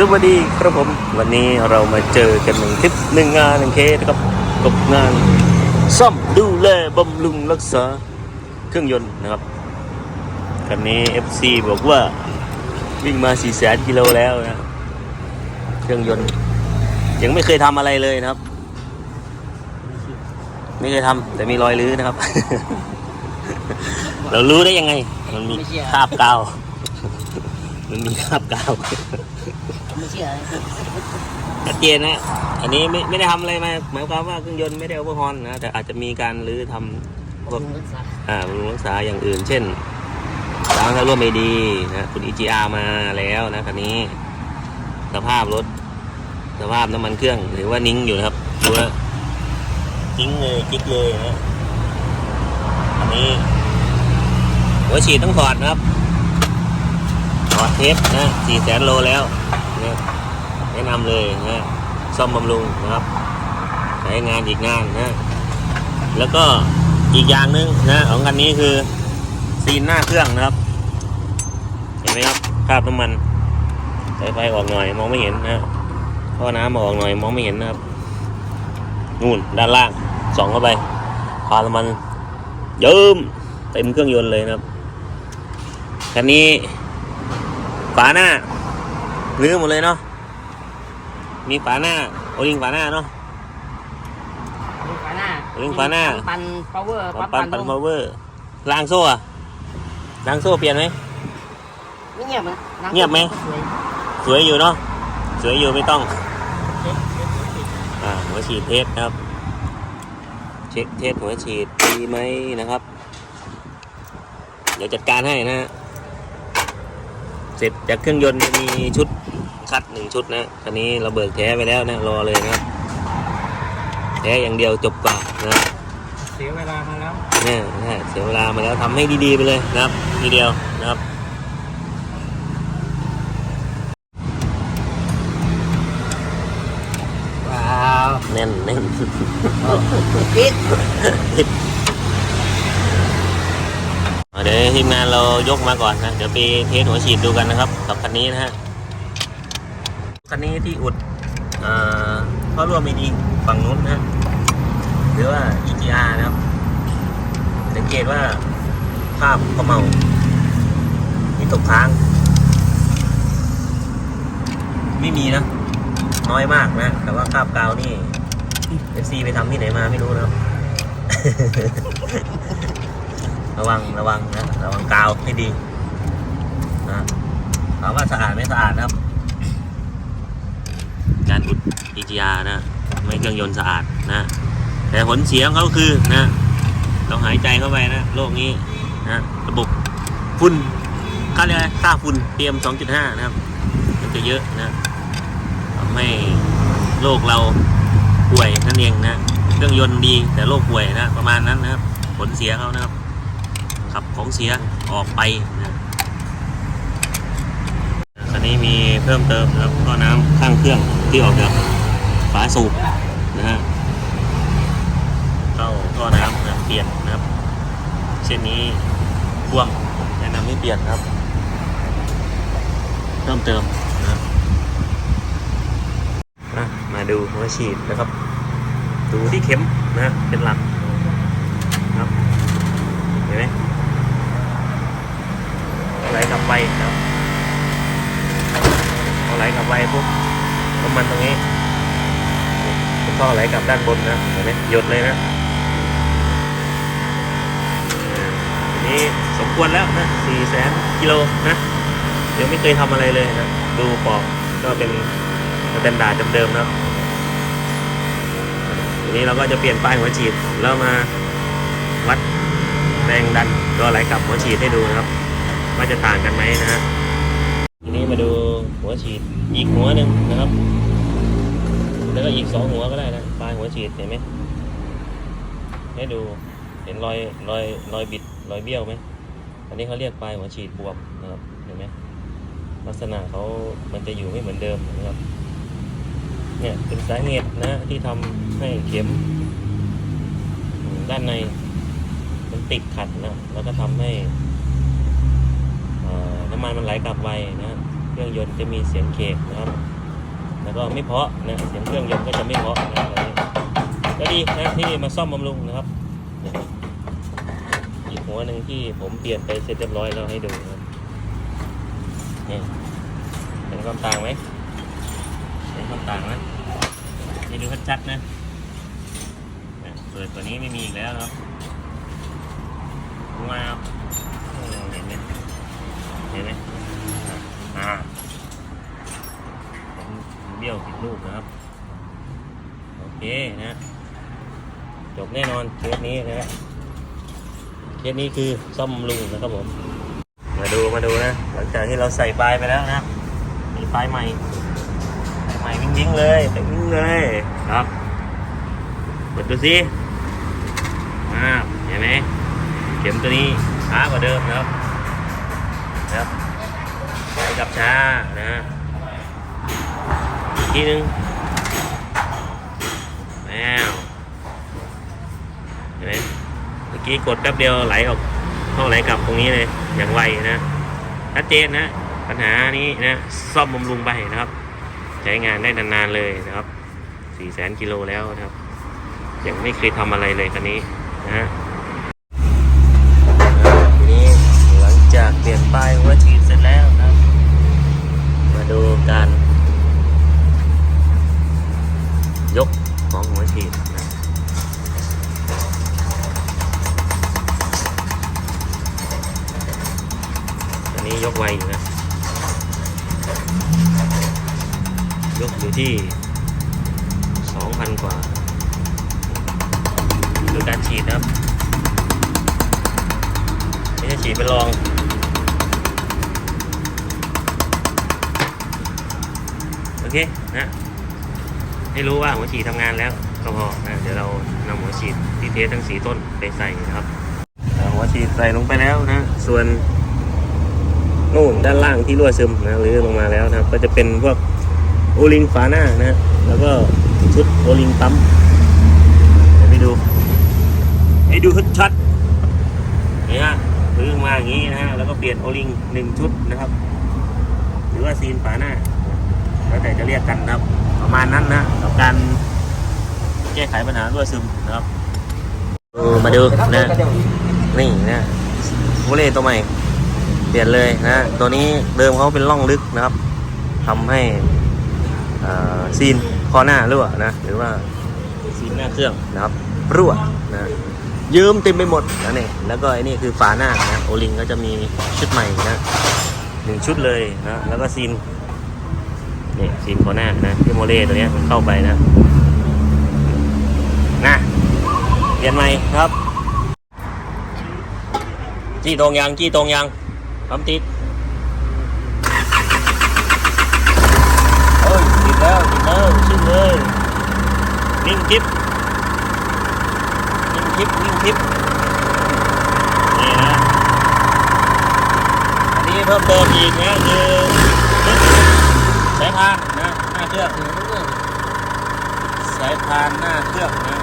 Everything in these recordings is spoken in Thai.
สวัสดีครับผม วันนี้เรามาเจอกันหนึ่งทริปหนึ่งงานหนึ่งเคสครับกับงาน ซ่อมดูแลบำรุงรักษาเครื่องยนต์นะครับคันนี้ FC บอกว่าวิ่งมา4 0 0 0 0กิโลแล้วนะเครื่องยนต์ ยังไม่เคยทำอะไรเลยนะครับ ไม่เคยทำแต่มีรอยลื้อนะครับ เรารู้ได้ยังไง มันมีคราบกาว มันมีคราบกาว ไม่เชื่อชัดเจนนะ อันนี้ไม่ไม่ได้ทำอะไรมาหมายความว่าเครื่องยนต์ไม่ได้โอเวอร์ฮอนนะ แต่อาจจะมีการรื้อทำพวกลุงรักษาอ่าบำรุงรักษาอย่างอื่น เช่นล้างถ้าร่วมไม่ดีนะคุณ EGR มาแล้วนะคันนี้ สภาพรถ สภาพน้ำมันเครื่องหรือว่านิ้งอยู่นะครับดูว่าจิ้งเลยจิ๊กเลยนะอันนี้หัวฉีดต้องถอดนะครับถอดเทปนะสี่แสนโลแล้ว นะแนะนำเลยนะซ่อมบำรุงนะครับใช้งานอีกงานนะแล้วก็อีกอย่างหนึ่งนะของคันนี้คือซีนหน้าเครื่องนะครับ เห็นไหมครับคราบน้ำมันสายไฟออกหน่อยมองไม่เห็นนะท่อน้ำออกหน่อยมองไม่เห็นนะครับ นู่นด้านล่างส่องเข้าไปพาน้ำมันเยิ้มเต็มเครื่องยนต์เลยนะครับคันนี้ฝาหน้า ลื้อหมดเลยเนาะ มีฝาหน้า โอลิงฝาหน้าเนาะลุงฝาหน้าลุงฝาหน้า ปันพาวเวอร์ปัปั๊นบปัปันนพาวเวอร์ล้างโซ่อะล้างโซ่เปลี่ยนไหมไม่เงียบมันนั่งเงียบไหมสวยสวยอยู่เนาะ สวยอยู่ไม่ต้องเช็คเช็คเช็คอ่าหัวฉีดเทสนะครับ เช็คเทสหัวฉีดดีไหมนะครับ เดี๋ยวจัดการให้นะฮะ เสร็จจากเครื่องยนต์จะมีชุดคัดหนึ่งชุดนะคันนี้เราเบิกแท้ไปแล้วนะรอเลยนะครับแท้อย่างเดียวจบก่อนนะเสียเวลามาแล้วเนี่ยนะฮะเสียเวลามาแล้วทำให้ดีๆไปเลยนะครับทีเดียวนะครับว้าวแน่นแน่นปิด เดี๋ยวทีมงานเรายกมาก่อนนะ เดี๋ยวไปเทสหัวฉีดดูกันนะครับ กับคันนี้นะฮะ คันนี้ที่อุดเอ่อข้อร่วมมีดีฝั่งนู้นนะหรือว่า EGR นะครับ สังเกตว่าภาพขมเมามีตกค้าง ไม่มีนะ น้อยมากนะ แต่ว่าคราบกาวนี่เอฟซีไปทำที่ไหนมาไม่รู้นะครับ ระวังระวังนะระวังกาวให้ดีนะถามว่าสะอาดไม่สะอาดนะครับ การอุด EGR นะไม่เครื่องยนต์สะอาดนะ แต่ผลเสียของเขาคือนะเราหายใจเข้าไปนะโลกนี้นะระบบฝุ่นค่าเรียกอะไรค่าฝุ่น PM 2.5 นะครับ มันจะเยอะนะทำให้โลกเราป่วยนั่นเองนะเครื่องยนต์ดีแต่โรคป่วยนะประมาณนั้นนะครับ ผลเสียเขานะครับ ขับของเสียออกไปนะคันนี้มีเพิ่มเติมนะครับก็น้ำข้างเครื่องที่ออกจากฝาสูบนะฮะเข้าท่อน้ำนะเปลี่ยนนะครับเส้นนี้พ่วงแนะนำให้เปลี่ยนครับ เพิ่มเติมนะครับอะมาดูหัวฉีดนะครับ ดูที่เข็มนะเป็นหลักครับ เห็นไหม ไหลกลับไปนะครับพอไหลกลับไปปุ๊บน้ำมันตรงนี้เป็นท่อไหลกลับด้านบนนะเห็นไหมหยดเลยนะนี้สมควรแล้วนะสี่แสนกิโลนะเดี๋ยวไม่เคยทำอะไรเลยนะ ดูปอกก็เป็นสแตนดาร์ดเดิมๆนะครับทีนี้เราก็จะเปลี่ยนป้ายหัวฉีดแล้วมาวัดแรงดันตัวไหลกลับหัวฉีดให้ดูนะครับ ว่าจะต่างกันไหมนะฮะทีนี้มาดูหัวฉีดอีกหัวหนึ่งนะครับ แล้วก็อีกสองหัวก็ได้นะปลายหัวฉีดเห็นไหมให้ดูเห็นรอยรอยรอยบิดรอยเบี้ยวไหมอันนี้เขาเรียกปลายหัวฉีดบวมนะครับเห็นไหมลักษณะเขามันจะอยู่ไม่เหมือนเดิมนะครับเนี่ยเป็นสาเหตุนะที่ทำให้เข็ม ด้านในมันติดขัดนะแล้วก็ทำให้ น้ำมันมันไหลกลับไวนะเครื่องยนต์จะมีเสียงเคกนะครับ แล้วก็ไม่เพาะนะเสียงเครื่องยนต์ก็จะไม่เพาะนะอะไรก็ดีนะที่มาซ่อมบำรุงนะครับอีกหัวหนึ่งที่ผมเปลี่ยนไปเสร็จเรียบร้อยแล้วให้ดูนะนี่เห็นความต่างไหมเห็นความต่างไหมนี่ดูชัดๆนะนะเปิดตัวนี้ไม่มีอีกแล้วนะครับว้าวโอ้เห็นไหมเห็นไหมอ่าผมเบี้ยวผิดรูปนะครับ โอเคนะ จบแน่น อนเคสนี้นะฮะเคสนี้คือซ่อมบำรุงนะครับผม มาดูมาดูนะหลังจากที่เราใส่ปลายไปแล้วนะมีปลายใหม่ปลายใหม่วิ่งๆเลยไปวิ่งเลยครับเปิดดูสิอ่าเห็นไหมเข็มตัวนี้ช้ากว่าเดิมนะครับนะครับไปกับช้านะอีกทีนึงแล้ว ไหมเมื่อกี้กดแป๊บเดียวไหลออกเข้าไหลกลับตรงนี้เลย อย่างไวนะชัดเจนนะ ปัญหานี้นะซ่อมบำรุงไปนะครับ ใช้งานได้นานๆเลยนะครับ4แสนกิโลแล้วนะครับ ยังไม่เคยทำอะไรเลยคันนี้นะฮะทีนี้หลังจากเปลี่ยนป้ายหัวฉีดเสร็จแล้วนะครับ มาดูการ ยกของหัวฉีดนะ อันนี้ยกไวอยู่นะ ยก อยู่ที่สองพันกว่าดูการฉีดนะครับไม่ใช่ฉีดเป็นรองโอเคนะให้รู้ว่าหัวฉีดทำงานแล้วก็พอนะเดี๋ยวเรานำหัวฉีดที่เทสทั้งสีต้นไปใส่นะครับหัวฉีดใส่ลงไปแล้วนะ ส่วนนู่นด้านล่างที่รั่วซึมนะหรือลงมาแล้วนะครับ ก็จะเป็นพวก โอลิงฝาหน้านะแล้วก็ชุดโอลิงปั๊มเดี๋ยวไปดูให้ดูชัดๆนี่ฮะพื้นมาอย่างนี้นะฮะแล้วก็เปลี่ยนโอลิงหนึ่งชุดนะครับ หรือว่าซีนฝาหน้า แล้วแต่จะเรียกกันนะครับ ประมาณนั้นนะกับการแก้ไขปัญหารั่วซึมนะครับมาดูนะนี่นะโอเล่ตัวใหม่ เปลี่ยนเลยนะ ตัวนี้เดิมเขาเป็นร่องลึกนะครับทำให้ ซีนคอหน้ารั่วนะหรือว่าซีนหน้าเครื่องนะครับรั่วนะยืมเต็มไปหมดนะนี่แล้วก็ไอ้นี่คือฝาหน้านะโอลิงก็จะมีชุดใหม่นะหนึ่งชุดเลยนะแล้วก็ซีนนี่ซีนคอหน้านะที่โมเล่ตัวเนี้ยมันเข้าไปนะนะเปลี่ยนใหม่ครับจี้ตรงยังจี้ตรงยังปั๊มติดโอ้ยติดแล้วติดแล้วชิ่งเลย นิ่งคลิปนิ่งคลิปนิ่งคลิปนี่นะอันนี้เพิ่มเติมอีกนะคือสายพานนะหน้าเครื่องสายพานหน้าเครื่องนะ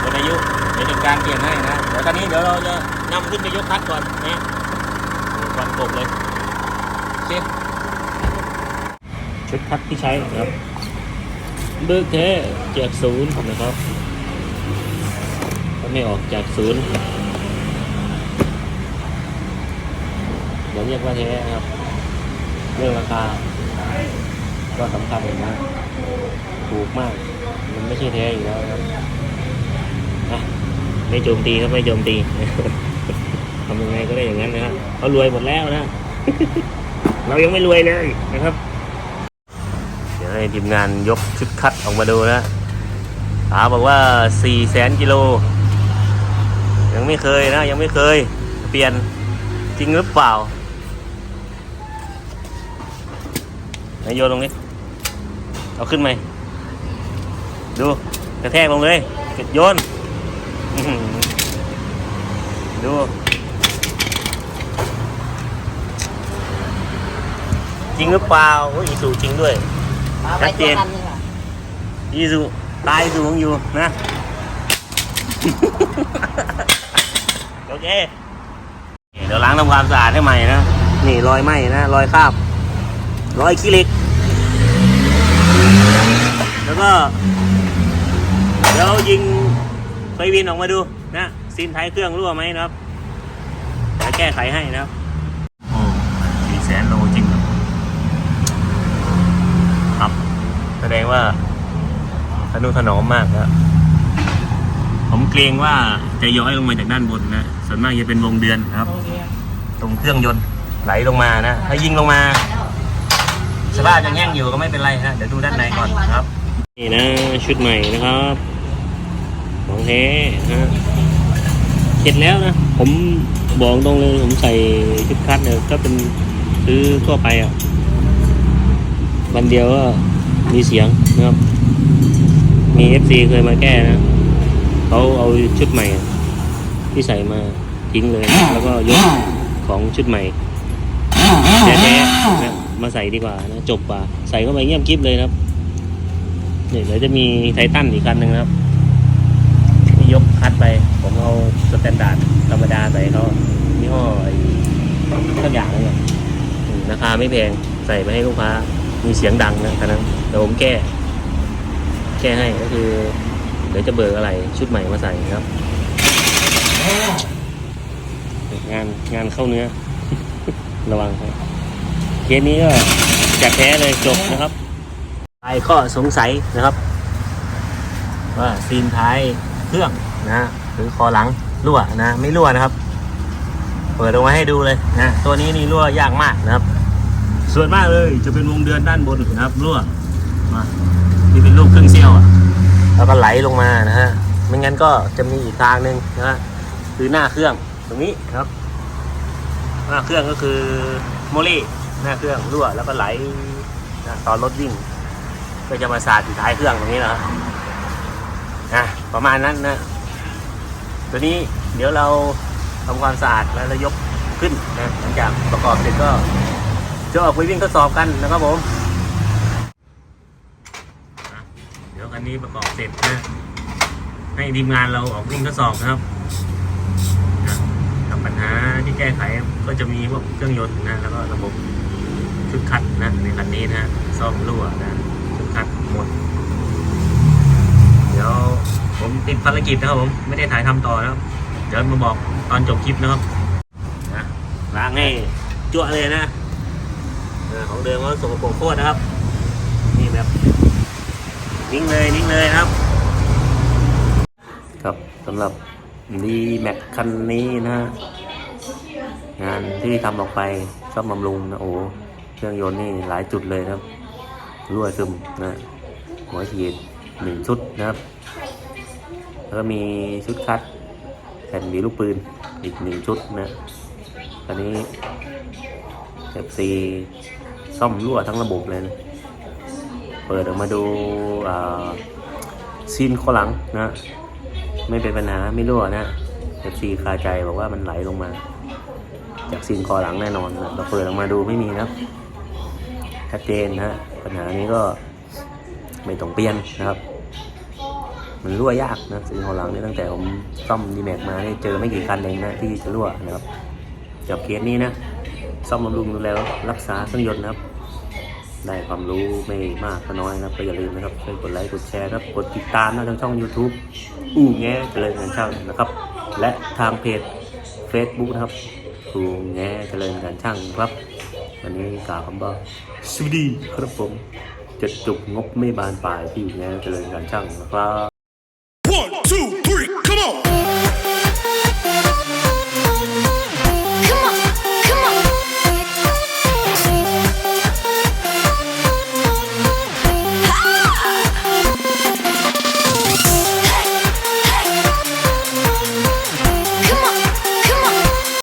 หมดอายุเดี๋ยวเป็นการเปลี่ยนให้นะเดี๋ยวตอนนี้เดี๋ยวเราจะนำขึ้นไปยกคัดก่อนนะควันกบเลยโอเคชุดคัดที่ใช้นะครับ เบิกแท้จากศูนย์นะครับถ้าไม่ออกจากศูนย์เดี๋ยวเรียกว่าแท้นะครับ เรื่องราคา ก็สำคัญนะถูกมาก มันไม่ใช่แท้อยู่แล้วครับไม่โจมตีครับไม่โจมตีทำยังไงก็ได้อย่างนั้นนะครับเขารวยหมดแล้วนะ เรายังไม่รวยเลยนะครับ ทีมงานยกชุดคัดออกมาดูนะตาบอกว่าสี่แสนกิโล ยังไม่เคยนะ ยังไม่เคย เปลี่ยนจริงหรือเปล่าไหนโยนลงนี้เอาขึ้นไหมดูกระแทกลงเลยโยนดูจริงหรือเปล่าโอ้ยอีสูจริงด้วย ชัดเจนอีสูตายสูงอยู่นะ โอเค เดี๋ยวล้างทำความสะอาดให้ใหม่นะนนี่รอยไหม้นะ รอยคราบ รอยขี้เหล็ก แล้วก็ เดี๋ยวยิงไฟวินออกมาดูนะซีนท้ายเครื่องรั่วไหมนะครับ เดี๋ยวแก้ไขให้นะครับโอ้สี่แสนโลจริงครับครับ แสดงว่าทนุถนอมมากนะผมเกรงว่าจะย้อยลงมาจากด้านบนนะส่วนมากจะเป็นวงเดือนนะครับ ตรงเครื่องยนต์ไหลลงมานะ ถ้ายิงลงมาสภาพยังแห้งอยู่ก็ไม่เป็นไรนะเดี๋ยวดูด้านในก่อนนะครับ นี่นะชุดใหม่นะครับของแท้นะเสร็จแล้วนะ ผมบอกตรงเลยผมใส่ชุดคัดเนี่ยก็เป็นซื้อทั่วไปอะวันเดียวก็ มีเสียงนะครับ มี FC เคยมาแก้นะเขาเอาชุดใหม่ที่ใส่มาทิ้งเลย แล้วก็ยกของชุดใหม่แท้ๆนะมาใส่ดีกว่านะจบกว่า ใส่เข้าไปเงียบกริบเลยนะครับเดี๋ยวจะมีไททันอีกคันหนึ่งนะครับนี่ยกคัดไป ผมเอาสแตนดาร์ดธรรมดาใส่เขายี่ห้อไอ้ทุกอย่างนั่นแหละราคาไม่แพงใส่ไปให้ลูกค้า มีเสียงดังนะคันนั้นเดี๋ยวผมแก้ แก้ให้ก็คือ เดี๋ยวจะเบิกอะไรชุดใหม่มาใส่ครับ งานงานเข้าเนื้อ ระวังครับเคสนี้ก็จัดแท้เลยจบนะครับใครก็สงสัยนะครับ ว่าซีนท้ายเครื่องนะหรือคอหลังรั่วนะ ไม่รั่วนะครับ เปิดออกมาให้ดูเลยนะตัวนี้นี่รั่วยากมากนะครับ ส่วนมากเลยจะเป็นวงเดือนด้านบนนะครับรั่วมาที่เป็นรูปเครื่องเซี่ยวอะแล้วก็ไหลลงมานะฮะไม่งั้นก็จะมีอีกทางหนึ่งนะฮะคือหน้าเครื่องตรงนี้ครับ หน้าเครื่องก็คือโมลี่หน้าเครื่องรั่วแล้วก็ไหลนะตอนรถวิ่ง ก็จะมาสาดอยู่ท้ายเครื่องตรงนี้นะครับนะประมาณนั้นนะตัวนี้เดี๋ยวเราทำความสะอาดแล้วเรายกขึ้นนะหลังจากประกอบเสร็จก็ จะออกไปวิ่งทดสอบกันนะครับผมนะเดี๋ยวคันนี้ประกอบเสร็จนะ ให้ทีมงานเราออกวิ่งทดสอบนะครับนะกับปัญหาที่แก้ไขก็จะมีพวกเครื่องยนต์นะแล้วก็ระบบชุดคัดนะในคันนี้นะซ่อมรั่วนะชุดคัดหมด เดี๋ยวผมติดภารกิจนะครับผมไม่ได้ถ่ายทำต่อนะครับเดี๋ยวมาบอกตอนจบคลิปนะครับนะล้างให้จั่วเลยนะเออ ของเดิมก็สกปรกโคตรนะครับ นี่แบบนิ่งเลยนิ่งเลยครับ ครับสำหรับดีแม็กคันนี้นะฮะงานที่ทำออกไปซ่อมบำรุงนะโอ้เครื่องยนต์นี่หลายจุดเลยครับ รั่วซึมนะหัวฉีดหนึ่งชุดนะครับ แล้วก็มีชุดคัดแผ่นหวีลูกปืนอีกหนึ่งชุดนะอันนี้เอฟ ซ่อมรั่วทั้งระบบเลยนะเปิดออกมาดูาซีนข้อหลังนะ ไม่เป็นปัญหาไม่รั่วนะเอฟซีคาใจบอกว่ามันไหลลงมา จากซีนคอหลังแน่นอนนะเราเปิดออกมาดูไม่มีนะครับชัดเจนนะปัญหานี้ก็ไม่ต้องเปลี่ยนนะครับ มันรั่วยากนะซีนคอหลังนี่ตั้งแต่ผมซ่อมดีแม็กมานี่เจอไม่กี่คันเองนะที่จะรั่วนะครับกับเคสนี้นะ ซ่อมบำรุงดูแลรักษาเครื่องยนต์นะครับได้ความรู้ไม่มากก็น้อยนะครับก็อย่าลืมนะครับช่วยกดไลค์กดแชร์ครับกดติดตามนะทางช่อง YouTube อู้แง่เจริญงานช่างนะครับ และทางเพจ Facebook นะครับอู้แง่เจริญงานช่างครับวันนี้กล่าวคำว่าสวัสดีครับผมจะจุกงบไม่บานปลายที่อยู่แง่เจริญงานช่างนะครับ